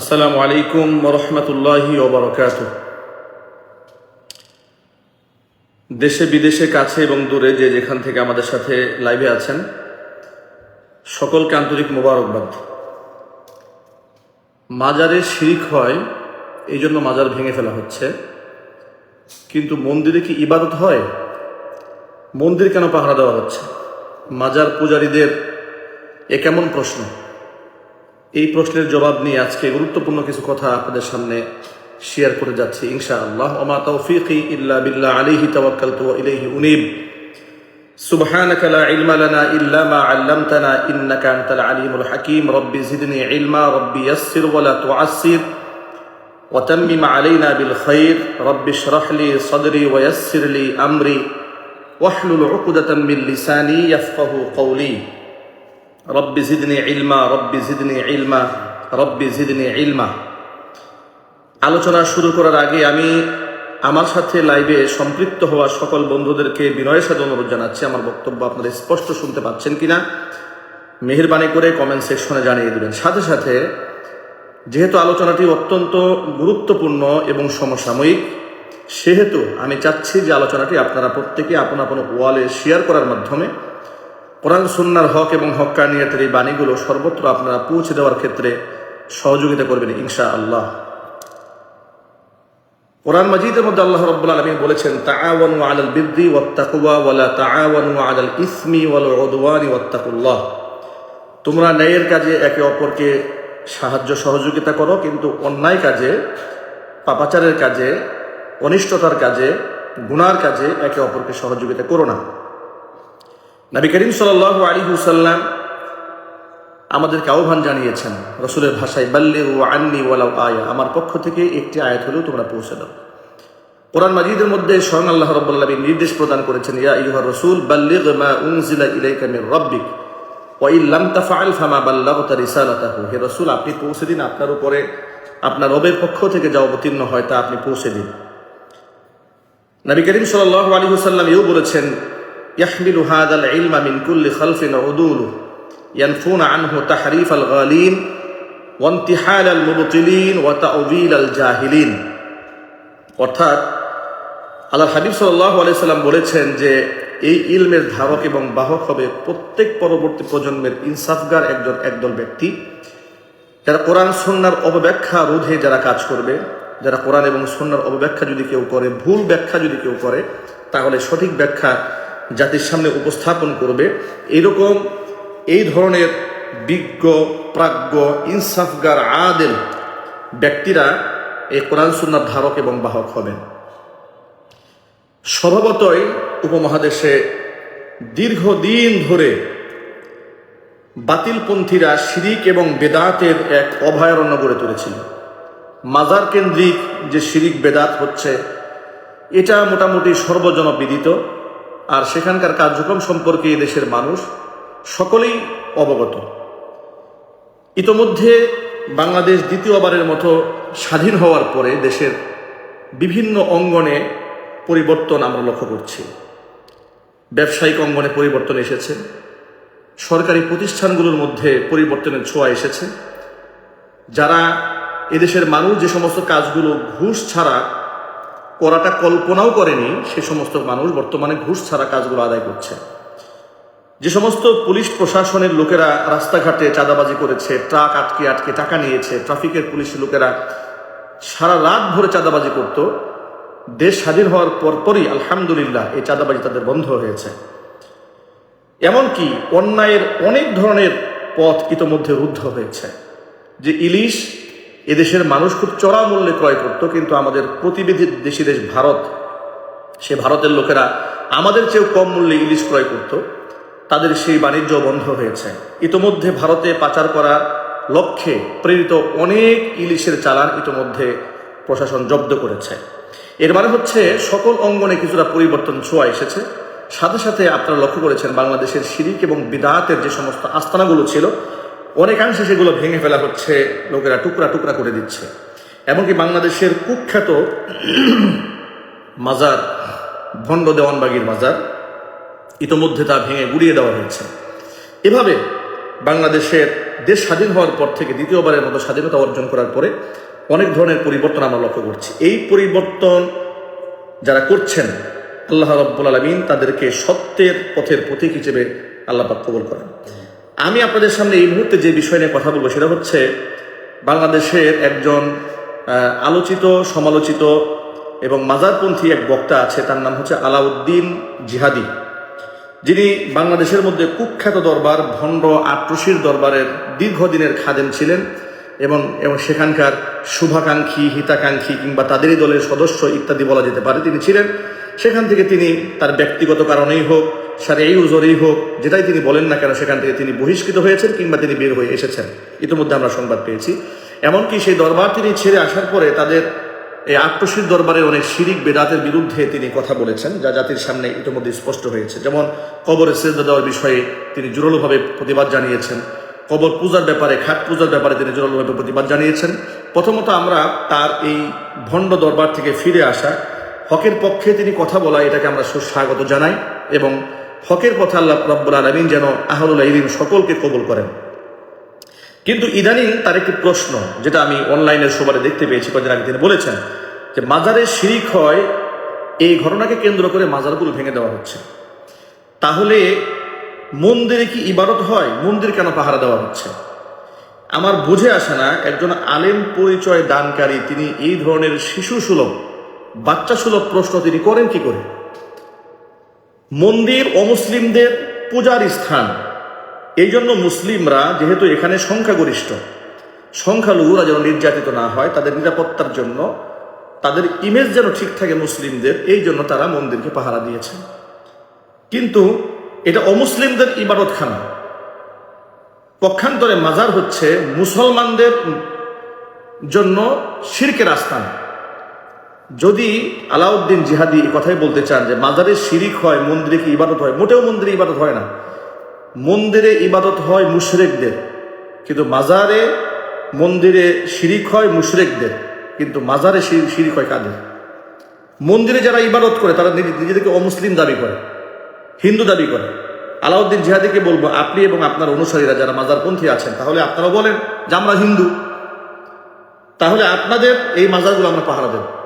আসসালামু আলাইকুম রহমতুল্লাহি ওবরকাত দেশে, বিদেশে, কাছে এবং দূরে যে যেখান থেকে আমাদের সাথে লাইভে আছেন, সকলকে আন্তরিক মোবারকবাদ। মাজারে শিরিক হয় এই জন্য মাজার ভেঙে ফেলা হচ্ছে। কিন্তু মন্দিরে কি ইবাদত হয়? মন্দির কেন পাহারা দেওয়া হচ্ছে? মাজার পূজারীদের এ কেমন প্রশ্ন? এই প্রশ্নের জবাব নিয়ে আজকে গুরুত্বপূর্ণ কিছু কথা আপনাদের সামনে শেয়ার করে যাচ্ছি ইনশা আল্লাহ ওমা তৌফিকি ইল্লা বিল্লাহ আলিহি তাওয়াক্কালতু ওয়া ইলাইহি উনিব سبحانك لا علم لنا إلا ما علمتنا إنك أنت العليم الحكيم ربي زدني علما ربي يسر ولا تعسر وتمم علينا بالخير رب اشرح لي صدري ويسر لي أمري واحلل عقدة من لساني يفقه قولي রব্বি জিদনি ইলমা, রব্বি জিদনি ইলমা, রব্বি জিদনি ইলমা। আলোচনা শুরু করার আগে আমি আমার সাথে লাইভে সম্পৃক্ত হওয়া সকল বন্ধুদেরকে বিনয়ের সাথে অনুরোধ জানাচ্ছি। আমার বক্তব্য আপনারা স্পষ্ট শুনতে পাচ্ছেন কিনা? মেহরবানি করে কমেন্ট সেকশনে জানিয়ে দেবেন। সাথে সাথে, যেহেতু আলোচনাটি অত্যন্ত গুরুত্বপূর্ণ এবং সমসাময়িক, সেহেতু আমি চাচ্ছি যে আলোচনাটি আপনারা প্রত্যেকে আপন আপন ওয়ালে শেয়ার করার মাধ্যমে কোরআন, সুন্নার হক এবং হক্কানিয়তের এই বাণীগুলো সর্বত্র আপনারা পৌঁছে দেওয়ার ক্ষেত্রে সহযোগিতা করবেন ইনশা আল্লাহ কোরআন মাজিদের মধ্যে আল্লাহ রব্বুল আলমী বলেছেন, তাআওয়ানু আলাল বিদ্দি ওয়াত্তাকুয়া ওয়ালা তাআওয়ানু আলাল ইসমি ওয়াল উদওয়ানি ওয়াত্তাকুল্লাহ। তোমরা ন্যায়ের কাজে একে অপরকে সাহায্য সহযোগিতা করো, কিন্তু অন্যায় কাজে, পাপাচারের কাজে, অনিষ্টতার কাজে, গুনার কাজে একে অপরকে সহযোগিতা করো না। নবী করিম সাল আলী হুসাল্লাম আমাদেরকে আহ্বান জানিয়েছেন রসুলের ভাষায় বাল্লে ও আন্নি ওয়ালাউ আয়া আমার পক্ষ থেকে একটি আয়াত হলেও তোমরা পৌঁছে দাও। কোরআন মাজিদের মধ্যে স্বয়ং আল্লাহ রব্বুল্লাহ নির্দেশ প্রদান করেছেন, ইয়া ইহা রসুল, বাল্লিগ মা উনজিলা ইলাইকা মির রব্বিক ওয়াইল্লাম তাফআল ফামা বাল্লাগতা রিসালাতাহু হে রসুল, আপনি পৌঁছে দিন, আপনার উপরে আপনার রবের পক্ষ থেকে যা অবতীর্ণ হয় তা আপনি পৌঁছে দিন। নবী করিম সাল্লাল্লাহু আলী হুসাল্লাম এও বলেছেন يحمل هذا العلم من كل خلف عدول ينفون عنه تحريف الغالين وانتحال المبطلين وتأويل الجاهلين অর্থাৎ আল্লাহ হাবিব সাল্লাহ আলাইসাল্লাম বলেছেন যে এই ইলমের ধারক এবং বাহক হবে প্রত্যেক পরবর্তী প্রজন্মের ইনসাফগার একজন একদল ব্যক্তি যারা কোরআন সন্ন্যার অপব্যাখ্যা রোধে যারা কাজ করবে যারা কোরআন এবং সন্ন্যার অপব্যাখ্যা যদি কেউ করে ভুল ব্যাখ্যা যদি কেউ করে তাহলে সঠিক ব্যাখ্যা জাতির সামনে উপস্থাপন করবে। এরকম এই ধরনের বিজ্ঞ, প্রাজ্ঞ, ইনসাফগার, আদেল ব্যক্তিরা এই কোরআন সুন্নার ধারক এবং বাহক হবেন। স্বভাবতই উপমহাদেশে দীর্ঘদিন ধরে বাতিলপন্থীরা শিরিক এবং বেদাতের এক অভয়ারণ্য গড়ে তুলেছিল। মাজার কেন্দ্রিক যে শিরিক বেদাত হচ্ছে, এটা মোটামুটি সর্বজনবিদিত। আর সেখানকার কার্যক্রম সম্পর্কে দেশের মানুষ সকলেই অবগত। ইতোমধ্যে বাংলাদেশ দ্বিতীয়বারের মতো স্বাধীন হওয়ার পরে দেশের বিভিন্ন অঙ্গনে পরিবর্তন আমরা লক্ষ্য করছি। ব্যবসায়িক অঙ্গনে পরিবর্তন এসেছে। সরকারি প্রতিষ্ঠানগুলোর মধ্যে পরিবর্তনের ছোঁয়া এসেছে। যারা এদেশের মানুষ যে সমস্ত কাজগুলো ঘুষ ছাড়া করাটা কল্পনাও করেনি সে সমস্ত মানুষ বর্তমানে ঘুষ ছাড়া কাজগুলো আদায় করছে। যে সমস্ত পুলিশ প্রশাসনের লোকেরা রাস্তাঘাটে চাঁদাবাজি করেছে, ট্রাক আটকে আটকে টাকা নিয়েছে, ট্রাফিকের পুলিশ লোকেরা সারা রাত ভরে চাঁদাবাজি করত, দেশ স্বাধীন হওয়ার পরপরই আলহামদুলিল্লাহ এই চাঁদাবাজি তাদের বন্ধ হয়েছে। এমনকি অন্যায়ের অনেক ধরনের পথ ইতোমধ্যে রুদ্ধ হয়েছে। যে ইলিশ এদেশের মানুষ খুব চড়া মূল্যে ক্রয় করত, কিন্তু আমাদের প্রতিবেদী দেশি দেশ ভারত, সে ভারতের লোকেরা আমাদের চেয়েও কম মূল্যে ইলিশ ক্রয় করত। তাদের সেই বাণিজ্য বন্ধ হয়েছে। ইতোমধ্যে ভারতে পাচার করা লক্ষ্যে প্রেরিত অনেক ইলিশের চালান ইতোমধ্যে প্রশাসন জব্দ করেছে। এর মানে হচ্ছে সকল অঙ্গনে কিছুটা পরিবর্তন ছোঁয়া এসেছে। সাথে সাথে আপনারা লক্ষ্য করেছেন বাংলাদেশের শিরিক এবং বিদাতের যে সমস্ত আস্তানাগুলো ছিল অনেকাংশে সেগুলো ভেঙে ফেলা হচ্ছে, লোকেরা টুকরা টুকরা করে দিচ্ছে। এমনকি বাংলাদেশের কুখ্যাত মাজার, ভণ্ড দেওয়ানবাগির মাজার, ইতোমধ্যে তা ভেঙে গুড়িয়ে দেওয়া হয়েছে। এভাবে বাংলাদেশের দেশ স্বাধীন হওয়ার পর থেকে দ্বিতীয়বারের মতো স্বাধীনতা অর্জন করার পরে অনেক ধরনের পরিবর্তন আমরা লক্ষ্য করছি। এই পরিবর্তন যারা করছেন, আল্লাহ রব্বুল আলমিন তাদেরকে সত্যের পথের প্রতীক হিসেবে আল্লাহ পাক কবুল করেন। আমি আপনাদের সামনে এই মুহূর্তে যে বিষয় নিয়ে কথা বলব সেটা হচ্ছে বাংলাদেশের একজন আলোচিত, সমালোচিত এবং মাজারপন্থী এক বক্তা আছে, তার নাম হচ্ছে আলাউদ্দিন জিহাদি। যিনি বাংলাদেশের মধ্যে কুখ্যাত দরবার, ভণ্ড আট্রসির দরবারের দীর্ঘদিনের খাদেম ছিলেন এবং এবং সেখানকার শুভাকাঙ্ক্ষী, হিতাকাঙ্ক্ষী কিংবা তাদেরই দলের সদস্য ইত্যাদি বলা যেতে পারে তিনি ছিলেন। সেখান থেকে তিনি তার ব্যক্তিগত কারণেই হোক সারে এই উজরেই হোক, যেটাই তিনি বলেন না কেন, সেখান থেকে তিনি বহিষ্কৃত হয়েছেন কিংবা তিনি বের হয়ে এসেছেন। ইতিমধ্যে আমরা সংবাদ পেয়েছি। এমনকি সেই দরবার তিনি ছেড়ে আসার পরে তাদের এই আত্মশীর দরবারে অনেক শিরিক বেদাতের বিরুদ্ধে তিনি কথা বলেছেন, যা জাতির সামনে ইতিমধ্যে স্পষ্ট হয়েছে। যেমন কবরে সেজদা দেওয়ার বিষয়ে তিনি জোরালোভাবে প্রতিবাদ জানিয়েছেন। কবর পূজার ব্যাপারে, খাট পূজার ব্যাপারে তিনি জোরালোভাবে প্রতিবাদ জানিয়েছেন। প্রথমত আমরা তার এই ভণ্ড দরবার থেকে ফিরে আসা, হকের পক্ষে তিনি কথা বলা, এটাকে আমরা সুস্বাগত জানাই এবং হকের পথে আল্লাহ রব্বুল আলমিন যেন আহরুল ইলিম সকলকে কবুল করেন। কিন্তু ইদানিং তার একটি প্রশ্ন, যেটা আমি অনলাইনের সবারে দেখতে পেয়েছি কদিন আগে, তিনি বলেছেন যে মাজারের শিরিক হয়, এই ঘটনাকে কেন্দ্র করে মাজারগুলো ভেঙে দেওয়া হচ্ছে। তাহলে মন্দিরে কি ইবাদত হয়? মন্দির কেন পাহারা দেওয়া হচ্ছে? আমার বুঝে আসে না, একজন আলেম পরিচয় দানকারী, তিনি এই ধরনের শিশু সুলভ বাচ্চা সুলভ প্রশ্ন তিনি করেন কি করে? মন্দির অমুসলিমদের পূজার স্থান। এই জন্য মুসলিমরা যেহেতু এখানে সংখ্যাগরিষ্ঠ, সংখ্যালঘুরা যেন নির্যাতিত না হয়, তাদের নিরাপত্তার জন্য তাদের ইমেজ যেন ঠিক থাকে মুসলিমদের, এই জন্য তারা মন্দিরকে পাহারা দিয়েছে কিন্তু এটা অমুসলিমদের ইবাদতখানা। পক্ষান্তরে মাজার হচ্ছে মুসলমানদের জন্য শিরকের আস্থান যদি আলাউদ্দিন জিহাদি এই কথাই বলতে চান যে মাজারে শিরিক হয়, মন্দিরে কি ইবাদত হয়? মোটেও মন্দিরে ইবাদত হয় না। মন্দিরে ইবাদত হয় মুশরেকদের। কিন্তু মাজারে মন্দিরে শিরিক হয় মুশরেকদের। কিন্তু মাজারে শির- শিরিক হয় কাদের? মন্দিরে যারা ইবাদত করে, তারা নিজে- নিজেদেরকে অমুসলিম দাবি করে, হিন্দু দাবি করে। আলাউদ্দিন জিহাদিকে বলব, আপনি এবং আপনার অনুসারীরা যারা মাজারপন্থী আছেন, তাহলে আপনারা বলেন যে আমরা হিন্দু। তাহলে আপনাদের এই মাজারগুলো আমরা পাহারা দেব।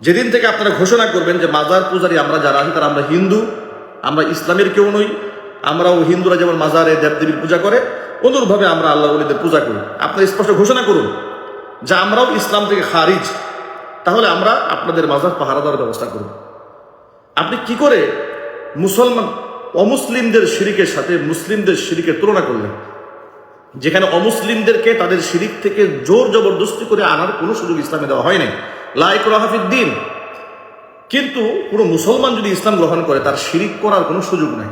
যেদিন থেকে আপনারা ঘোষণা করবেন যে মাজার পূজারী আমরা যারা আছি, তারা আমরা হিন্দু, আমরা ইসলামের কেউ নই, আমরাও হিন্দুরা যেমন মাজারে দেবদেবীর পূজা করে, অনুরূপভাবে আমরা আল্লাহ উলিদের পূজা করি। আপনারা স্পষ্ট ঘোষণা করুন যে আমরাও ইসলাম থেকে খারিজ। তাহলে আমরা আপনাদের মাজার পাহারা দেওয়ার ব্যবস্থা করব। আপনি কি করে মুসলমান অমুসলিমদের শিরিকের সাথে মুসলিমদের শিরিকের তুলনা করলেন? যেখানে অমুসলিমদেরকে তাদের শিরিক থেকে জোর জবরদস্তি করে আনার কোনো সুযোগ ইসলামে দেওয়া হয় নাই লাইক রাহাফিদ্দিন কিন্তু কোনো মুসলমান যদি ইসলাম গ্রহণ করে, তার শিরিক করার কোনো সুযোগ নাই।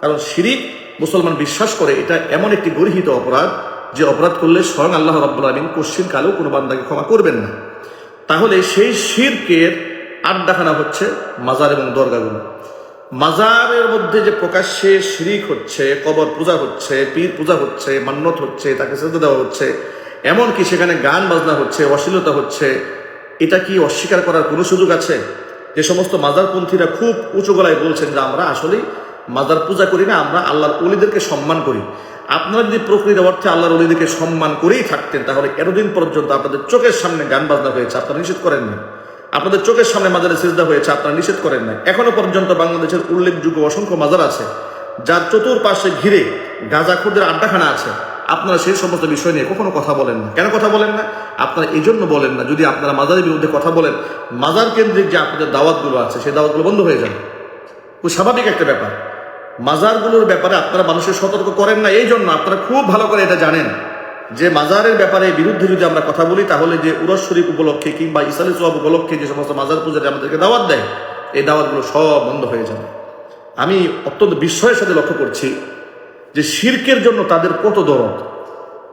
কারণ শিরিক মুসলমান বিশ্বাস করে, এটা এমন একটি গর্হিত অপরাধ যে অপরাধ করলে স্বয়ং আল্লাহ রব্বুল আলমিন কোশ্চিন কালেও কোনো বান্দাকে ক্ষমা করবেন না। তাহলে সেই শিরকের আড্ডাখানা হচ্ছে মাজার এবং দরগাগুলো। মাজারের মধ্যে যে প্রকাশ্যে শিরিক হচ্ছে, কবর পূজা হচ্ছে, পীর পূজা হচ্ছে মান্যত হচ্ছে, তাকে সেজদা দেওয়া হচ্ছে, এমনকি সেখানে গান বাজনা হচ্ছে, অশ্লীলতা হচ্ছে, এটা কি অস্বীকার করার কোনো সুযোগ আছে? যে সমস্ত মাজারপন্থীরা খুব উঁচু গলায় বলছেন যে আমরা আসলেই মাজার পূজা করি না, আমরা আল্লাহর অলিদেরকে সম্মান করি। আপনারা যদি প্রকৃত অর্থে আল্লাহর অলিদেরকে সম্মান করেই থাকতেন, তাহলে এতদিন পর্যন্ত আপনাদের চোখের সামনে গান বাজনা হয়েছে, আপনারা নিষেধ করেননি। আপনাদের চোখের সামনে মাজারে সিজদা হয়েছে, আপনারা নিষেধ করেন না এখনও পর্যন্ত বাংলাদেশের উল্লেখযোগ্য অসংখ্য মাজার আছে, যার চতুর্পাশে ঘিরে গাঁজাখুরদের আড্ডাখানা আছে। আপনারা সেই সমস্ত বিষয় নিয়ে কখনো কথা বলেন না। কেন কথা বলেন না? আপনারা এই জন্য বলেন না, যদি আপনারা মাজারের বিরুদ্ধে কথা বলেন, মাজার কেন্দ্রিক যে আপনাদের দাওয়াতগুলো আছে, সেই দাওয়াতগুলো বন্ধ হয়ে যাবে। খুব স্বাভাবিক একটা ব্যাপার। মাজারগুলোর ব্যাপারে আপনারা মানুষের সতর্ক করেন না, এই জন্য আপনারা খুব ভালো করে এটা জানেন। যে মাজারের ব্যাপারে বিরুদ্ধে যদি আমরা কথা বলি, তাহলে যে উরস শরীফ উপলক্ষে কিংবা ইসালি সোয়াব উপলক্ষে যে সমস্ত মাজার পূজারে আমাদেরকে দাওয়াত দেয়, এই দাওয়াতগুলো সব বন্ধ হয়ে যাবে। আমি অত্যন্ত বিস্ময়ের সাথে লক্ষ্য করছি যে শির্কের জন্য তাদের কত দরদ।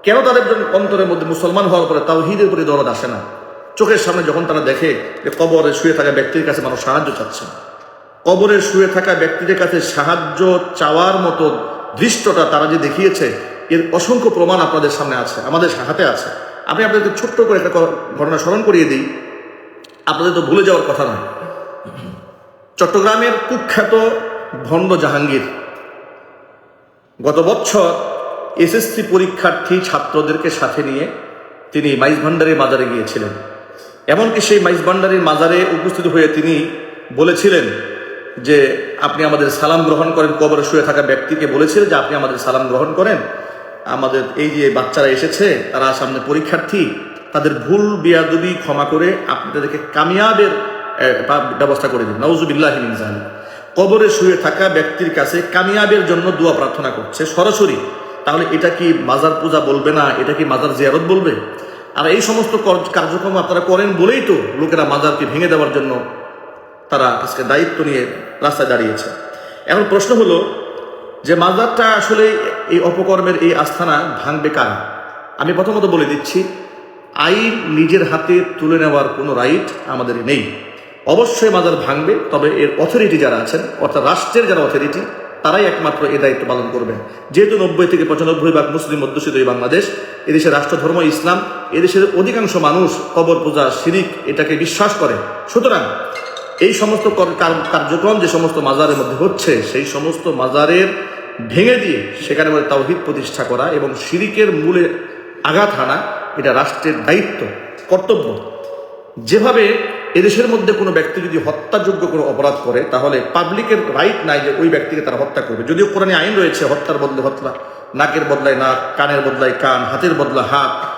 কেন তাদের জন্য অন্তরের মধ্যে মুসলমান হওয়ার পরে তাও হিদের উপরে দরদ আসে না? চোখের সামনে যখন তারা দেখে যে কবরে শুয়ে থাকা ব্যক্তির কাছে মানুষ সাহায্য চাচ্ছে, কবরে শুয়ে থাকা ব্যক্তিদের কাছে সাহায্য চাওয়ার মতো দৃষ্টটা তারা যে দেখিয়েছে এর অসংখ্য প্রমাণ আপনাদের সামনে আছে, আমাদের হাতে আছে। আমি আপনাদের ছোট্ট করে একটা ঘটনা স্মরণ করিয়ে দিই। আপনাদের তো ভুলে যাওয়ার কথা নয়। চট্টগ্রামের কুখ্যাত ভণ্ড জাহাঙ্গীর গত বছর এসএসসি পরীক্ষার্থী ছাত্রদেরকে সাথে নিয়ে তিনি মাইজ ভান্ডারের মাজারে গিয়েছিলেন। এমনকি সেই মাইজ ভান্ডারের মাজারে উপস্থিত হয়ে তিনি বলেছিলেন যে, আপনি আমাদের সালাম গ্রহণ করেন, কবরে শুয়ে থাকা ব্যক্তিকে বলেছিলেন যে, আপনি আমাদের সালাম গ্রহণ করেন। আমাদের এই যে বাচ্চারা এসেছে, তারা সামনে পরীক্ষার্থী, তাদের ভুল, বিয়াদবি ক্ষমা করে আপনি তাদেরকে কামিয়াবের ব্যবস্থা করে দিন। নওজুবিল্লাহ জানি কবরে শুয়ে থাকা ব্যক্তির কাছে কামিয়াবের জন্য দোয়া প্রার্থনা করছে সরাসরি। তাহলে এটা কি মাজার পূজা বলবে না? এটা কি মাজার জিয়ারত বলবে? আর এই সমস্ত কার্যক্রম আপনারা করেন বলেই তো লোকেরা মাজারকে ভেঙে দেওয়ার জন্য তারা আজকে দায়িত্ব নিয়ে রাস্তায় দাঁড়িয়েছে। এখন প্রশ্ন হলো যে মাজারটা আসলে এই অপকর্মের এই আস্থানা ভাঙবে কারা? আমি প্রথমত বলে দিচ্ছি, আইন নিজের হাতে তুলে নেওয়ার কোনো রাইট আমাদের নেই। অবশ্যই মাজার ভাঙবে, তবে এর অথরিটি যারা আছেন, অর্থাৎ রাষ্ট্রের যারা অথরিটি তারাই একমাত্র এ দায়িত্ব পালন করবেন যেহেতু নব্বই থেকে পঁচানব্বই ভাগ মুসলিম অধ্যুষিত এই বাংলাদেশ এদেশের রাষ্ট্রধর্ম ইসলাম, এদেশের অধিকাংশ মানুষ কবর, পূজা, শিরিক এটাকে বিশ্বাস করে। সুতরাং এই সমস্ত কার- কার্যক্রম যে সমস্ত মাজারের মধ্যে হচ্ছে, সেই সমস্ত মাজারের ভেঙে দিয়ে সেখানে বলে তাওহিদ প্রতিষ্ঠা করা এবং শিরিকের মূলে আঘাত হানা, এটা রাষ্ট্রের দায়িত্ব, কর্তব্য। যেভাবে এদেশের মধ্যে কোনো ব্যক্তি যদি হত্যাযোগ্য কোনো অপরাধ করে, তাহলে পাবলিকের রাইট নাই যে ওই ব্যক্তিকে তারা হত্যা করবে। যদিও কোরআনে আইন রয়েছে, হত্যার বদলে হত্যা, নাকের বদলায় নাক, কানের বদলায় কান, হাতের বদলা হাত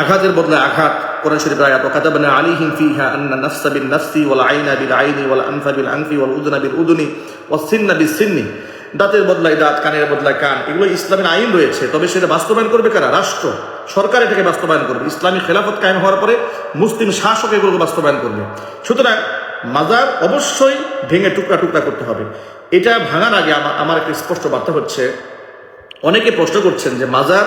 আঘাতের বদলে আঘাত কোরআন শরীফ আয়াত কাতাবানা আলাইহিম ফিহা আন্না নাফসা বিন নাফসি ওয়াল আইনা বিল আইনি ওয়াল আনফা বিল আনফি ওয়াল উদুনা বিল উদুনি ওয়াস সিন্না বিস সিন্নি দাঁতের বদলায় দাঁত, কানের বদলায় কান, এগুলো ইসলামের আইন রয়েছে। তবে সেটা বাস্তবায়ন করবে কারা? রাষ্ট্র। সরকার এটাকে বাস্তবায়ন করবে। ইসলামী খেলাফত কায়েম হওয়ার পরে মুসলিম শাসক এগুলোকে বাস্তবায়ন করবে। সুতরাং মাজার অবশ্যই ভেঙে টুকরা টুকরা করতে হবে। এটা ভাঙার আগে আমার একটা স্পষ্ট বার্তা হচ্ছে, অনেকে প্রশ্ন করছেন যে মাজার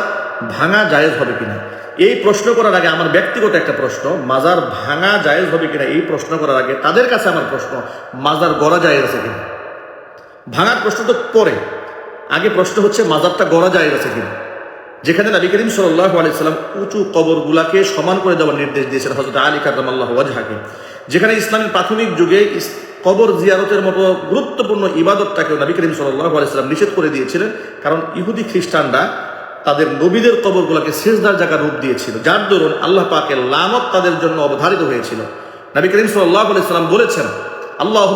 ভাঙা জায়েজ হবে কিনা। এই প্রশ্ন করার আগে আমার ব্যক্তিগত একটা প্রশ্ন, মাজার ভাঙা জায়েজ হবে কিনা এই প্রশ্ন করার আগে তাদের কাছে আমার প্রশ্ন, মাজার গড়া জায়েজ আছে কিনা? ভাঙার প্রশ্ন তো পরে। আগে প্রশ্ন হচ্ছে, মাজারটা গড়া জায়েজ আছে কিনা? যেখানে নবী করিম সাল্লাহ আলাইসাল্লাম উঁচু কবরগুলাকে সমান করে দেওয়ার নির্দেশ দিয়েছেন হজরত আলী কাদামাল্লাহ ওয়াজহাকে যেখানে ইসলামের প্রাথমিক যুগে কবর জিয়ারতের মতো গুরুত্বপূর্ণ ইবাদতটাকেও নবী করিম সাল্লাহ আলাইসাল্লাম নিষেধ করে দিয়েছিলেন, কারণ ইহুদি খ্রিস্টানরা তাদের নবীদের কবরগুলোকে শেষদার জায়গা রূপ দিয়েছিল। যার দরুন আল্লাহ পাকের লামত তাদের জন্য অবধারিত হয়েছিল। নবী করিম সাল্লাহ সাল্লাম বলেছেন আল্লাহ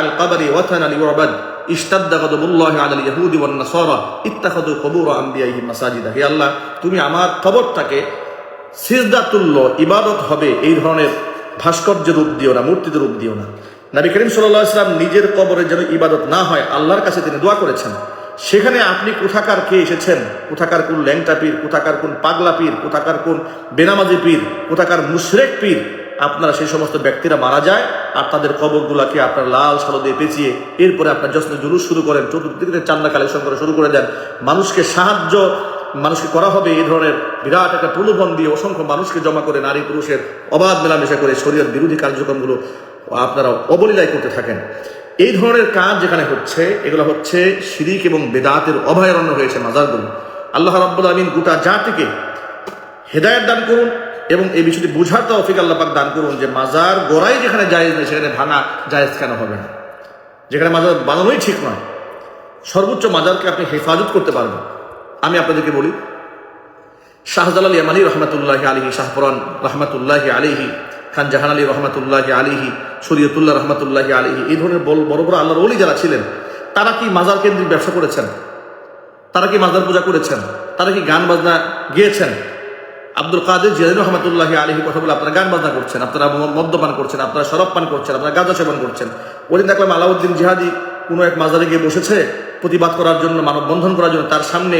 আল কাবারি ওয়াথান আলী ওয়াবাদ ইস্তাদ্দা কদবুল্লাহ আলী ইয়াহুদি ওয়ান নাসারা ইত্তাখাদ কবুর আম্বিয়াহি মাসাজিদা। হে আল্লাহ, তুমি আমার কবরটাকে সিজদাতুল্য ইবাদত হবে, এই ধরনের ভাস্কর্য রূপ দিও না মূর্তিতে রূপ দিও না। নবী করিম সাল্লাহ ইসলাম নিজের কবরের যেন ইবাদত না হয়, আল্লাহর কাছে তিনি দোয়া করেছেন সেখানে আপনি কোথাকার কে এসেছেন? কোথাকার কোন ল্যাংটা পীর? কোথাকার কোন পাগলা পীর? কোথাকার কোন বেনামাজি পীর? কোথাকার মুশরেক পীর? আপনারা সেই সমস্ত ব্যক্তিরা মারা যায় আর তাদের কবরগুলাকে আপনার লাল সালো দিয়ে পেঁচিয়ে এরপরে আপনার যশ্ন জুলুস শুরু করেন, চতুর্দিক চান্দা কালেকশন করা শুরু করে দেন। মানুষকে সাহায্য মানুষকে করা হবে এই ধরনের বিরাট একটা প্রলোভন দিয়ে অসংখ্য মানুষকে জমা করে নারী পুরুষের অবাধ মেলামেশা করে শরীরের বিরোধী কার্যক্রমগুলো আপনারা অবলীলায় করতে থাকেন। এই ধরনের কাজ যেখানে হচ্ছে, এগুলো হচ্ছে শিরিক এবং বেদাতের অভয়ারণ্য হয়েছে মাজারগুলো। আল্লাহ রাব্বুল আমিন গোটা জাতিকে হেদায়ত দান করুন এবং এই বিষয়টি বুঝার তৌফিক আল্লাহ পাক দান করুন যে মাজার গোড়াই যেখানে জায়েজ নেই, সেখানে ভাঙা জায়েজ কেন হবে না? যেখানে মাজার বানানোই ঠিক নয়, সর্বোচ্চ মাজারকে আপনি হেফাজত করতে পারবেন। আমি আপনাদেরকে বলি, শাহজালাল ইয়ামানি রহমতুল্লাহ আলিহি শাহপুরান রহমতুল্লাহ আলিহি খান জাহান আলী রহমতুল্লাহ আলিহি শরীয়তুল্লাহ রহমতুল্লাহ আলিহি এই ধরনের বড় বড় আল্লাহর ওলি যারা ছিলেন, তারা কি মাজার কেন্দ্রিক ব্যবসা করেছেন? তারা কি মাজার পূজা করেছেন? তারা কি গান বাজনা গিয়েছেন? আব্দুল কাদের জিয়াদিন রহমতুল্লাহ আলহী কথা বলে আপনারা গান বাজনা করছেন, আপনারা মদ্যপান করছেন, আপনারা শরাব পান করছেন, আপনারা গাঁজা সেবন করছেন। ওদিন দেখলাম আলাউদ্দিন জিহাদি কোনো এক মাজারে গিয়ে বসেছে প্রতিবাদ করার জন্য, মানববন্ধন করার জন্য, তার সামনে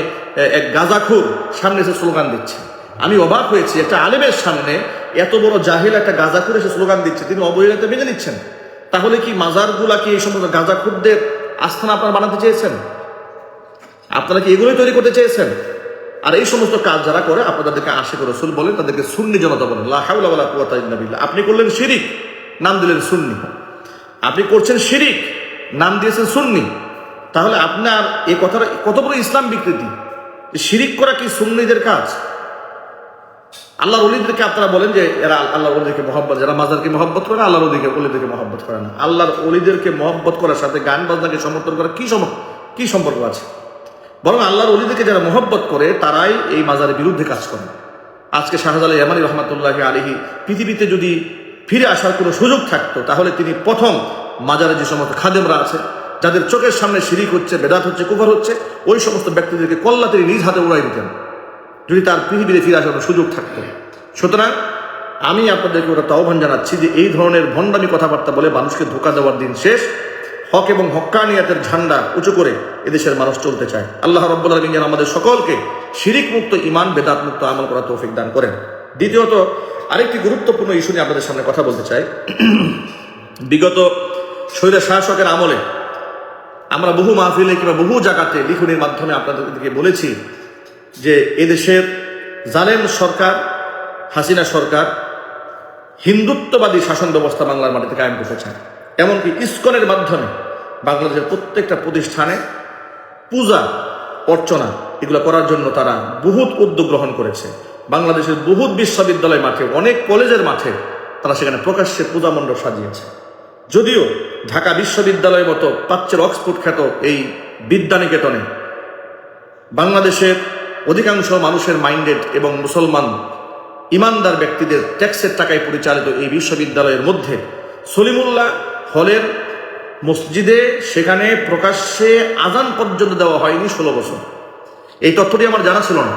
এক গাঁজাখুর সামনে এসে স্লোগান দিচ্ছে। আমি অবাক হয়েছি, একটা আলেমের সামনে এত বড় জাহিল একটা গাঁজাখুর এসে স্লোগান দিচ্ছে, তিনি অবহেলাতে মেনে নিচ্ছেন। তাহলে কি মাজারগুলা কি এই সমস্ত গাঁজাখুরদের আস্থানা আপনারা বানাতে চেয়েছেন? আপনারা কি এগুলোই তৈরি করতে চেয়েছেন? আর এই সমস্ত কাজ যারা করে আপনারা তাদেরকে আশিক রসুল বলেন, তাদেরকে সুন্নি জনতা বলেন। লা হাওলা ওয়ালা কুওয়াতা আপনি করলেন শিরিক, নাম দিলেন সুন্নি। আপনি করছেন শিরিক, নাম দিয়েছেন সুন্নি। তাহলে আপনার এই কথাটা কত বড় ইসলাম বিকৃতি? শিরিক করা কি সুন্নিদের কাজ? আল্লাহর অলিদেরকে আপনারা বলেন যে এরা আল্লাহর অলিদেরকে মহব্বত, যারা মাজারকে মহব্বত করে আল্লাহর অলিকে অলিদেরকে মহব্বত করে না। আল্লাহর অলিদেরকে মহব্বত করার সাথে গান বাজনাকে সমর্থন করা কি সম, কি সম্পর্ক আছে? বরং আল্লাহর অলিদেরকে যারা মহব্বত করে, তারাই এই মাজারের বিরুদ্ধে কাজ করে। আজকে শাহজালাল ইয়ামানি রহমতুল্লাহ আলিহি পৃথিবীতে যদি ফিরে আসার কোনো সুযোগ থাকতো, তাহলে তিনি প্রথম মাজারে যে সমস্ত খাদেমরা আছে, যাদের চোখের সামনে শিরিক হচ্ছে, বেদাত হচ্ছে, কুফর হচ্ছে, ওই সমস্ত ব্যক্তিদেরকে কল্লা তিনি নিজ হাতে উড়াই দিতেন। যদি তার পৃথিবীতে ফিরে আসার সুযোগ থাকতো। সুতরাং আমি আপনাদেরকে ওটা আহ্বান জানাচ্ছি যে এই ধরনের ভণ্ডামি কথাবার্তা বলে মানুষকে ধোকা দেওয়ার দিন শেষ। হক এবং হক্কানিয়াতের ঝান্ডা উঁচু করে এদেশের মানুষ চলতে চায়। আল্লাহ রব্বুল আলমিন যেন আমাদের সকলকে শিরিক মুক্ত ইমান বেদাত মুক্ত আমল করা তৌফিক দান করেন। দ্বিতীয়ত, আরেকটি গুরুত্বপূর্ণ ইস্যু নিয়ে আপনাদের সামনে কথা বলতে চাই। বিগত শৈরা শাসকের আমলে আমরা বহু মাহফিলে কিংবা বহু জায়গাতে লিখনের মাধ্যমে আপনাদেরকে বলেছি যে এদেশের জালেম সরকার, হাসিনা সরকার, হিন্দুত্ববাদী শাসন ব্যবস্থা বাংলার মাটিতে কায়েম চায় এমনকি ইস্কনের মাধ্যমে বাংলাদেশের প্রত্যেকটা প্রতিষ্ঠানে পূজা, অর্চনা এগুলো করার জন্য তারা বহুত উদ্যোগ গ্রহণ করেছে। বাংলাদেশের বহুত বিশ্ববিদ্যালয় মাঠে, অনেক কলেজের মাঠে তারা সেখানে প্রকাশ্যে পূজা মণ্ডপ সাজিয়েছে। যদিও ঢাকা বিশ্ববিদ্যালয়ের মতো প্রাচ্যের অক্সফোর্ড খ্যাত এই বিদ্যানিকেতনে বাংলাদেশের অধিকাংশ মানুষের মাইন্ডেড এবং মুসলমান ইমানদার ব্যক্তিদের ট্যাক্সের টাকায় পরিচালিত এই বিশ্ববিদ্যালয়ের মধ্যে সলিমুল্লাহ হলের মসজিদে সেখানে প্রকাশ্যে আজান পর্যন্ত দেওয়া হয়নি ষোলো বছর। এই তথ্যটি আমার জানা ছিল না।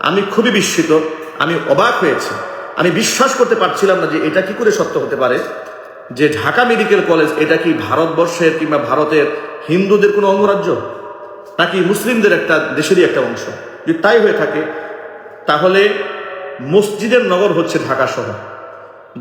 আমি খুবই বিস্মিত, আমি অবাক হয়েছি। আমি বিশ্বাস করতে পারছিলাম না যে এটা কি করে সত্য হতে পারে, যে ঢাকা মেডিকেল কলেজ এটা কি ভারতবর্ষের কিংবা ভারতের হিন্দুদের কোনো অঙ্গরাজ্য, নাকি মুসলিমদের একটা দেশেরই একটা অংশ। যদি তাই হয়ে থাকে, তাহলে মসজিদের নগর হচ্ছে ঢাকা শহর।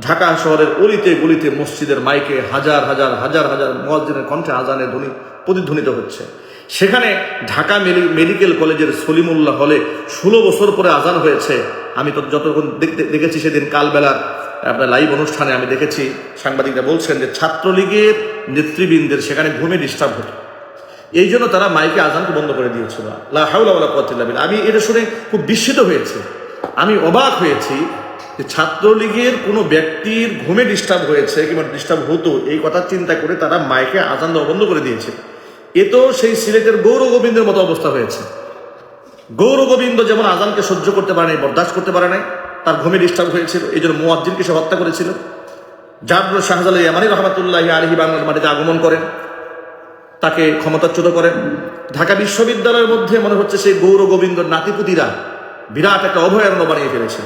ঢাকা শহরের অলিতে গলিতে মসজিদের মাইকে হাজার হাজার হাজার হাজার মসজিদের কণ্ঠে আজানে ধ্বনি প্রতিধ্বনিত হচ্ছে। সেখানে ঢাকা মেডি- মেডিকেল কলেজের সলিমুল্লাহ হলে ষোলো বছর পরে আজান হয়েছে। আমি তো যতক্ষণ দেখতে দেখেছি সেদিন কালবেলার আপনার লাইভ অনুষ্ঠানে আমি দেখেছি, সাংবাদিকরা বলছেন যে ছাত্রলীগের নেতৃবৃন্দের সেখানে ঘুমে ডিস্টার্ব হতো। এই জন্য তারা মাইকে আজানকে বন্ধ করে দিয়েছিল। লা হাওলা ওয়ালা কুওয়াতা ইল্লা বিল্লাহ। আমি এটা শুনে খুব বিস্মিত হয়েছি। আমি অবাক হয়েছি যে ছাত্রলীগের কোনো ব্যক্তির ঘুমে ডিস্টার্ব হয়েছে কিংবা ডিস্টার্ব হতো, এই কথা চিন্তা করে তারা মাইকে আজান দেওয়া বন্ধ করে দিয়েছে। এ তো সেই সিলেটের গৌর গোবিন্দের মতো অবস্থা হয়েছে। গৌর গোবিন্দ যেমন আজানকে সহ্য করতে পারে নাই, বরদাস্ত করতে পারে নাই, তার ঘুমে ডিস্টার্ব হয়েছিল, এই জন্য মুয়াজ্জিনকে সে হত্যা করেছিল। জাবর শাহজালাল ইয়ামানি রহমাতুল্লাহ আলহি বাংলার মাটিতে আগমন করেন। তাকে ক্ষমতাচ্যুত করেন ঢাকা বিশ্ববিদ্যালয়ের মধ্যে মনে হচ্ছে সেই গৌর গোবিন্দর নাতিপুতিরা বিরাট একটা অভয়ারণ্য বানিয়ে ফেলেছে।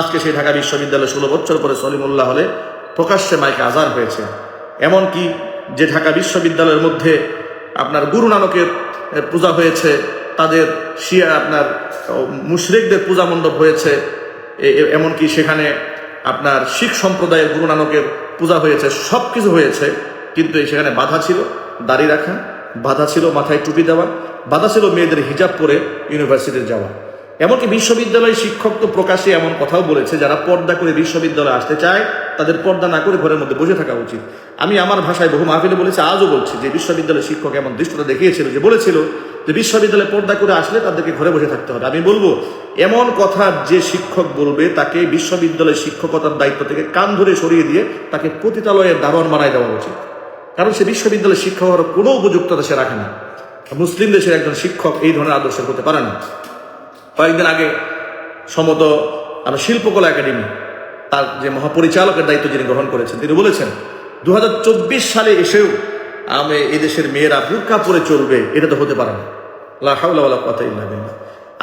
আজকে সেই ঢাকা বিশ্ববিদ্যালয় ষোলো বছর পরে সলিমুল্লাহ হলে প্রকাশ্যে মাইকে আজার হয়েছে। এমনকি যে ঢাকা বিশ্ববিদ্যালয়ের মধ্যে আপনার গুরু নানকের পূজা হয়েছে, তাদের শিয়া আপনার মুশরিকদের পূজা মণ্ডপ হয়েছে এমনকি সেখানে আপনার শিখ সম্প্রদায়ের গুরু নানকের পূজা হয়েছে সব কিছু হয়েছে, কিন্তু সেখানে বাধা ছিল। দাড়ি রাখা, বাধা ছিল মাথায় টুপি দেওয়া, বাধা ছিল মেয়েদের হিজাব পরে ইউনিভার্সিটিতে যাওয়া। এমনকি বিশ্ববিদ্যালয় শিক্ষক তো প্রকাশ্যে এমন কথাও বলেছে, যারা পর্দা করে বিশ্ববিদ্যালয়ে আসতে চায়, তাদের পর্দা না করে ঘরের মধ্যে বসে থাকা উচিত। আমি আমার ভাষায় বহু মাহফিলে বলেছি, আজও বলছি যে বিশ্ববিদ্যালয়ের শিক্ষক এমন দৃষ্টতা দেখিয়েছিল যে বলেছিল যে বিশ্ববিদ্যালয়ে পর্দা করে আসলে তাদেরকে ঘরে বসে থাকতে হবে। আমি বলব, এমন কথা যে শিক্ষক বলবে, তাকে বিশ্ববিদ্যালয়ের শিক্ষকতার দায়িত্ব থেকে কান ধরে সরিয়ে দিয়ে তাকে পতিতালয়ের দারোয়ান বানায় দেওয়া উচিত। কারণ সে বিশ্ববিদ্যালয়ের শিক্ষা হওয়ার কোনো উপযুক্ততা সে রাখে না। মুসলিম দেশের একজন শিক্ষক এই ধরনের আদর্শের হতে পারে না। কয়েকদিন আগে সমত আমরা শিল্পকলা একাডেমি, তার যে মহাপরিচালকের দায়িত্ব যিনি গ্রহণ করেছেন, তিনি বলেছেন দু হাজার চব্বিশ সালে এসেও আমি এই দেশের মেয়েরা বুরকা পরে চলবে, এটা তো হতে পারে না। ইল্লা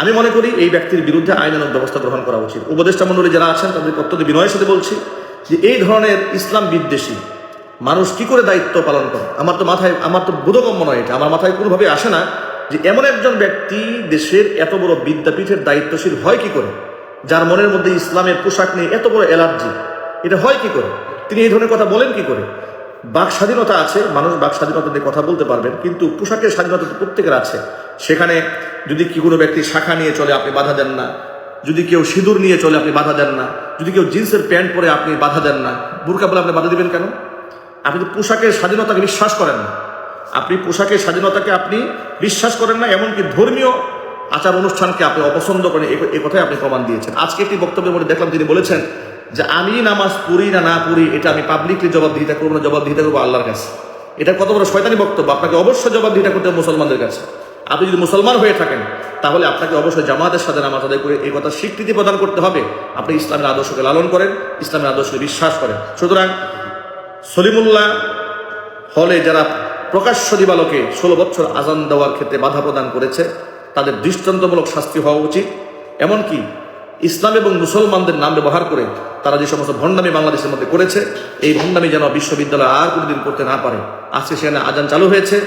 আমি মনে করি এই ব্যক্তির বিরুদ্ধে আইনানুক ব্যবস্থা গ্রহণ করা উচিত। উপদেষ্টা মণ্ডলী যারা আছেন, তাদেরকে অত্যন্ত বিনয়ের সাথে বলছি যে এই ধরনের ইসলাম বিদ্বেষী মানুষ কি করে দায়িত্ব পালন করে? আমার তো মাথায়, আমার তো বোধগম্য নয় এটা। আমার মাথায় কোনোভাবে আসে না যে এমন একজন ব্যক্তি দেশের এত বড় বিদ্যাপীঠের দায়িত্বশীল হয় কি করে? যার মনের মধ্যে ইসলামের পোশাক নিয়ে এত বড় অ্যালার্জি এটা হয় কি করে? তিনি এই ধরনের কথা বলেন কি করে? বাক স্বাধীনতা আছে, মানুষ বাক স্বাধীনতা দিয়ে কথা বলতে পারবেন, কিন্তু পোশাকের স্বাধীনতা তো প্রত্যেকের আছে। সেখানে যদি কি কোনো ব্যক্তি শাখা নিয়ে চলে, আপনি বাধা দেন না। যদি কেউ সিঁদুর নিয়ে চলে, আপনি বাধা দেন না। যদি কেউ জিন্সের প্যান্ট পরে আপনি বাধা দেন না। বুরকা বলে আপনি বাধা দিবেন কেন? আপনি তো পোশাকের স্বাধীনতাকে বিশ্বাস করেন না। আপনি পোশাকের স্বাধীনতাকে আপনি বিশ্বাস করেন না, এমনকি ধর্মীয় আচার অনুষ্ঠানকে আপনি অপছন্দ করেন, এ- কথাই আপনি প্রমাণ দিয়েছেন। আজকে একটি বক্তব্যের মধ্যে দেখলাম তিনি বলেছেন যে, আমি নামাজ পড়ি না না পড়ি, এটা আমি পাবলিকলি জবাবদিহিতা করব না, জবাবদিহিতা করব আল্লাহর কাছে। এটা কত বড় শয়তানি বক্তব্য। আপনাকে অবশ্যই জবাবদিহিতা করতে হবে মুসলমানদের কাছে। আপনি যদি মুসলমান হয়ে থাকেন, তাহলে আপনাকে অবশ্যই জামাতের সাথে নামাজ আদায় করে এই কথা স্বীকৃতি প্রদান করতে হবে। আপনি ইসলামের আদর্শকে লালন করেন, ইসলামের আদর্শকে বিশ্বাস করেন। সুতরাং সলিমুল্লাহ হলে যারা প্রকাশ্য দিবালোকে ষোলো বছর আজান দেওয়ার ক্ষেত্রে বাধা প্রদান করেছে, তাদের দৃষ্টান্তমূলক শাস্তি হওয়া উচিত। এমনকি ইসলাম এবং মুসলমানদের নাম ব্যবহার করে তারা যে সমস্ত ভণ্ডামি বাংলাদেশের মধ্যে করেছে, এই ভণ্ডামি যেন বিশ্ববিদ্যালয় আর কোনোদিন করতে না পারে। আজকে সেখানে আজান চালু হয়েছে।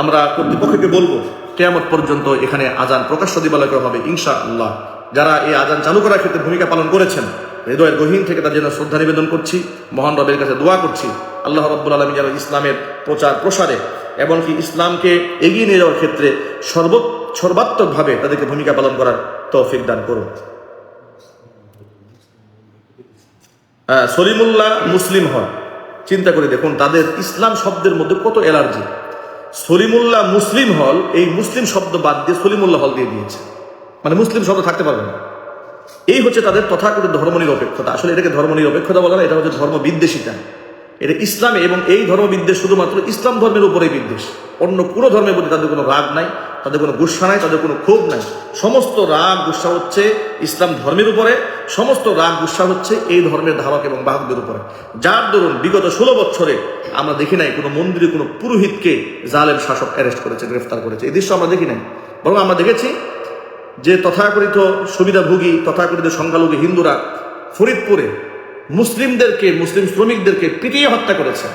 আমরা কর্তৃপক্ষকে বলব, কেয়ামত পর্যন্ত এখানে আজান প্রকাশ্য দিবালকে হবে ইনশা আল্লাহ যারা এই আজান চালু করার ক্ষেত্রে ভূমিকা পালন করেছেন হৃদয়ের গহীন থেকে তার জন্য শ্রদ্ধা নিবেদন করছি। মহান রবের কাছে দোয়া করছি। আল্লাহ রব্বুল আলমী যেন ইসলামের প্রচার প্রসারে এমনকি ইসলামকে এগিয়ে নিয়ে যাওয়ার ক্ষেত্রে সর্ব সর্বাত্মকভাবে তাদেরকে ভূমিকা পালন করার তৌফিক দান করুন। সলিমুল্লাহ মুসলিম হন। চিন্তা করে দেখুন, তাদের ইসলাম শব্দের মধ্যে কত অ্যালার্জি। সলিমুল্লাহ মুসলিম হল, এই মুসলিম শব্দ বাদ দিয়ে সলিমুল্লাহ হল দিয়ে দিয়েছে। মানে মুসলিম শব্দ থাকতে পারবে না। এই হচ্ছে তাদের তথাকথিত ধর্মনিরপেক্ষতা। আসলে এটাকে ধর্মনিরপেক্ষতা বলে না, এটা হচ্ছে ধর্ম বিদ্বেষিতা এটা ইসলামে এবং এই ধর্ম বিদ্বেষ শুধুমাত্র ইসলাম ধর্মের উপরেই বিদ্বেষ। অন্য কোনো ধর্মের প্রতি তাদের কোনো রাগ নাই, তাদের কোনো গুসা নাই, তাদের কোনো ক্ষোভ নাই। সমস্ত রাগ, গুসা হচ্ছে ইসলাম ধর্মের উপরে, সমস্ত রাগ, গুসা হচ্ছে এই ধর্মের ধারক এবং বাহকদের উপরে। যার দরুন বিগত ষোলো বছরে আমরা দেখি নাই কোনো মন্দিরে কোনো পুরোহিতকে জালেম শাসক অ্যারেস্ট করেছে, গ্রেফতার করেছে। এই দৃশ্য আমরা দেখি নাই। বরং আমরা দেখেছি যে তথাকথিত সুবিধাভোগী, তথাকথিত সংখ্যালঘু হিন্দুরা ফরিদপুরে মুসলিমদেরকে, মুসলিম শ্রমিকদেরকে পিটিয়ে হত্যা করেছে।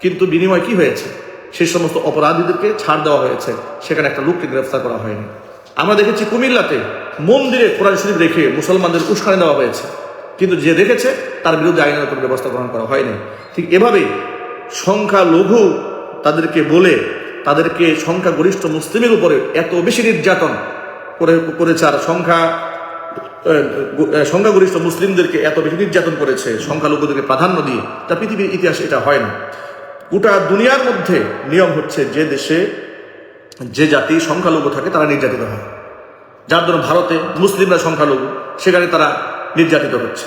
কিন্তু বিনিময় কি হয়েছে? সেই সমস্ত অপরাধীদেরকে ছাড় দেওয়া হয়েছে। সেখানে একটা লোককে গ্রেফতার করা হয়নি। আমরা দেখেছি কুমিল্লাতে মন্দিরে কোরআন শরীফ রেখে মুসলমানদের উস্কানি দেওয়া হয়েছে। কিন্তু যে দেখেছে, তার বিরুদ্ধে আইনের কোনো ব্যবস্থা গ্রহণ করা হয়নি। ঠিক এভাবেই সংখ্যালঘু তাদেরকে বলে, তাদেরকে সংখ্যাগরিষ্ঠ মুসলিমের উপরে এত বেশি নির্যাতন করে করেছে আর সংখ্যা সংখ্যাগরিষ্ঠ মুসলিমদেরকে এত বেশি নির্যাতন করেছে, সংখ্যালঘুদেরকে প্রাধান্য দিয়ে, তা পৃথিবীর ইতিহাসে এটা হয় না। গোটা দুনিয়ার মধ্যে নিয়ম হচ্ছে যে দেশে যে জাতি সংখ্যালঘু থাকে, তারা নির্যাতিত হয়। যার জন্য ভারতে মুসলিমরা সংখ্যালঘু, সেখানে তারা নির্যাতিত হচ্ছে।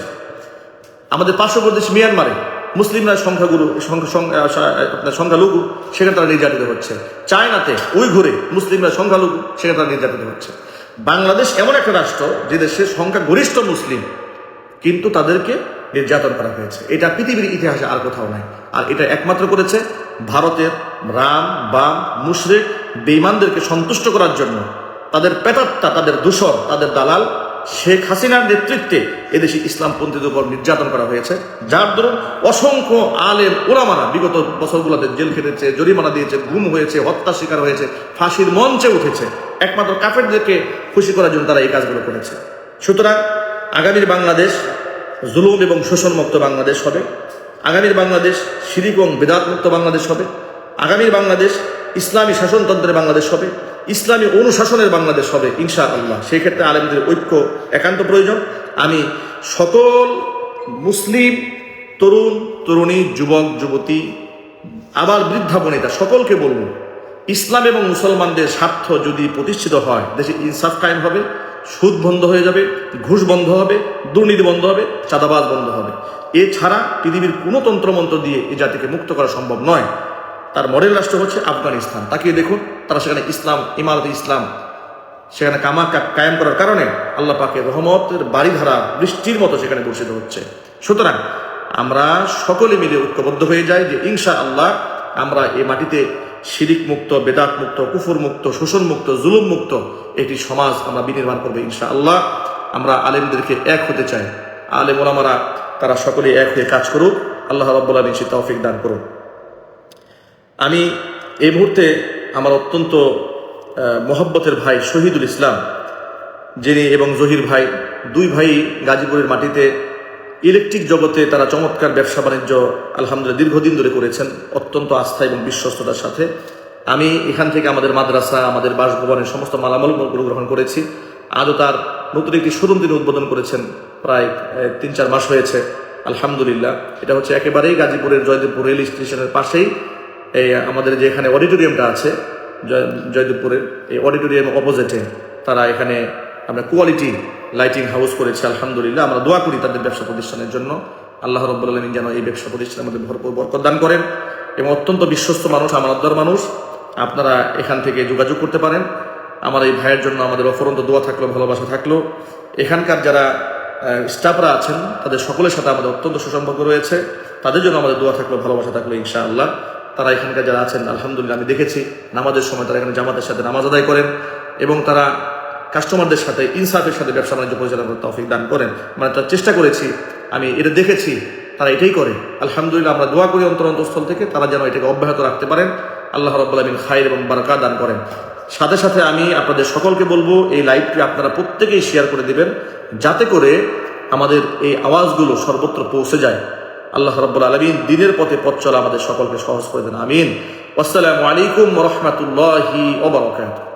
আমাদের পার্শ্ববর্তী দেশ মিয়ানমারে মুসলিমরা সংখ্যাগুরু আপনার সংখ্যালঘু, সেখানে তারা নির্যাতিত হচ্ছে। চায়নাতে ওই ঘুরে মুসলিমরা সংখ্যালঘু, সেখানে তারা নির্যাতিত হচ্ছে। বাংলাদেশ এমন একটা রাষ্ট্র যে দেশে সংখ্যা গরিষ্ঠ মুসলিম, কিন্তু তাদেরকে নির্যাতন করা হয়েছে। এটা পৃথিবীর ইতিহাসে আর কোথাও নাই। আর এটা একমাত্র করেছে ভারতের রাম, বাম, মুশরিক বেইমানদেরকে সন্তুষ্ট করার জন্য। তাদের পেটাত্তা, তাদের দূষর তাদের দালাল শেখ হাসিনার নেতৃত্বে এদেশে ইসলামপন্থীদের উপর নির্যাতন করা হয়েছে। যার দরুন অসংখ্য আলেম ওলামারা বিগত বছরগুলোতে জেল খেটেছে, জরিমানা দিয়েছে, গুম হয়েছে হত্যা শিকার হয়েছে, ফাঁসির মঞ্চে উঠেছে। একমাত্র কাফেরদেরকে খুশি করার জন্য তারা এই কাজগুলো করেছে। সুতরাং আগামীর বাংলাদেশ জুলুম এবং শোষণমুক্ত বাংলাদেশ হবে। আগামীর বাংলাদেশ শিরিক এবং বেদাত মুক্ত বাংলাদেশ হবে। আগামীর বাংলাদেশ ইসলামী শাসনতন্ত্রের বাংলাদেশ হবে। ইসলামী অনুশাসনের বাংলাদেশ হবে ইনশা আল্লাহ সেই ক্ষেত্রে আলেমদের ঐক্য একান্ত প্রয়োজন। আমি সকল মুসলিম, তরুণ, তরুণী, যুবক, যুবতী, আবার বৃদ্ধা বনিতা সকলকে বলব ইসলাম এবং মুসলমানদের স্বার্থ যদি প্রতিষ্ঠিত হয়, দেশে ইনসাফ কায়েম হবে, সুদ বন্ধ হয়ে যাবে, ঘুষ বন্ধ হবে, দুর্নীতি বন্ধ হবে, চাঁদাবাজ বন্ধ হবে। এছাড়া পৃথিবীর কোনো তন্ত্রমন্ত্র দিয়ে এই জাতিকে মুক্ত করা সম্ভব নয়। তার মডেল রাষ্ট্র হচ্ছে আফগানিস্তান। তাকিয়ে দেখুন তারা সেখানে ইসলাম, ইমারত ইসলাম, সেখানে কামা কায়েম করার কারণে আল্লাহ পাকে রহমতের বাড়িধারা বৃষ্টির মতো সেখানে বর্ষিত হচ্ছে। সুতরাং আমরা সকলে মিলে ঐক্যবদ্ধ হয়ে যাই যে ইনশা আল্লাহ আমরা এই মাটিতে শিরিক মুক্ত বেদাত মুক্ত কুফুর মুক্ত শোষণ মুক্ত জুলুম মুক্ত একটি সমাজ আমরা বিনির্মাণ করব ইনশা আল্লাহ আমরা আলেমদেরকে এক হতে চাই। আলেম ওলামারা, তারা সকলে এক হয়ে কাজ করুক। আল্লাহ আলামিন সে তৌফিক দান করুন। আমি এই মুহূর্তে আমার অত্যন্ত মহব্বতের ভাই শহীদুল ইসলাম, যিনি এবং জহির ভাই, দুই ভাই গাজীপুরের মাটিতে ইলেকট্রিক জগতে তারা চমৎকার ব্যবসা বাণিজ্য, আলহামদুলিল্লাহ, দীর্ঘদিন ধরে করেছেন অত্যন্ত আস্থা এবং বিশ্বস্ততার সাথে। আমি এখান থেকে আমাদের মাদ্রাসা, আমাদের বাসভবনের সমস্ত মালামাল গ্রহণ করেছি। আজও তার নতুন একটি শোরুম তিনি উদ্বোধন করেছেন প্রায় তিন চার মাস হয়েছে। আলহামদুলিল্লাহ, এটা হচ্ছে একেবারেই গাজীপুরের জয়দেবপুর রেল স্টেশনের পাশেই। এই আমাদের যে এখানে অডিটোরিয়ামটা আছে, জয়- জয়দেবপুরের, এই অডিটোরিয়াম অপোজিটে তারা এখানে আমরা কোয়ালিটি লাইটিং হাউস করেছে, আলহামদুলিল্লাহ। আমরা দোয়া করি তাদের ব্যবসা প্রতিষ্ঠানের জন্য। আল্লাহ রব্বুল আলমিন যেন এই ব্যবসা প্রতিষ্ঠানের মধ্যে ভরপুর বরকত দান করেন এবং অত্যন্ত বিশ্বস্ত মানুষ আমাদের মানুষ। আপনারা এখান থেকে যোগাযোগ করতে পারেন। আমার এই ভাইয়ের জন্য আমাদের অফরন্ত দোয়া থাকল, ভালোবাসা থাকল। এখানকার যারা স্টাফরা আছেন, তাদের সকলের সাথে আমাদের অত্যন্ত সুসম্পর্ক রয়েছে। তাদের জন্য আমাদের দোয়া থাকল, ভালোবাসা থাকল, ইনশাআল্লাহ। তারা এখানকার যারা আছেন, আলহামদুলিল্লাহ, আমি দেখেছি, নামাজের সময় তারা এখানে জামাতের সাথে নামাজ আদায় করেন এবং তারা কাস্টমারদের সাথে, ইনসাফের সাথে ব্যবসা বাণিজ্য পরিচালনা করতে তৌফিক দান করেন। মানে তার চেষ্টা করেছি, আমি এটা দেখেছি, তারা এটাই করে। আলহামদুলিল্লাহ, আমরা দোয়া করি অন্তর অন্তঃস্থল থেকে, তারা যেন এটাকে অব্যাহত রাখতে পারেন। আল্লাহ আলমিন খায়ের এবং বারাকা দান করেন। সাথে সাথে আমি আপনাদের সকলকে বলব, এই লাইভটি আপনারা প্রত্যেকেই শেয়ার করে দিবেন, যাতে করে আমাদের এই আওয়াজগুলো সর্বত্র পৌঁছে যায়। আল্লাহ রব্বুল আলমিন দিনের পথে পথ চলা আমাদের সকলকে সহজ করে দেন। আমিন। আসসালামু আলাইকুম রহমতুল্লাহি ওবরাকাতুহ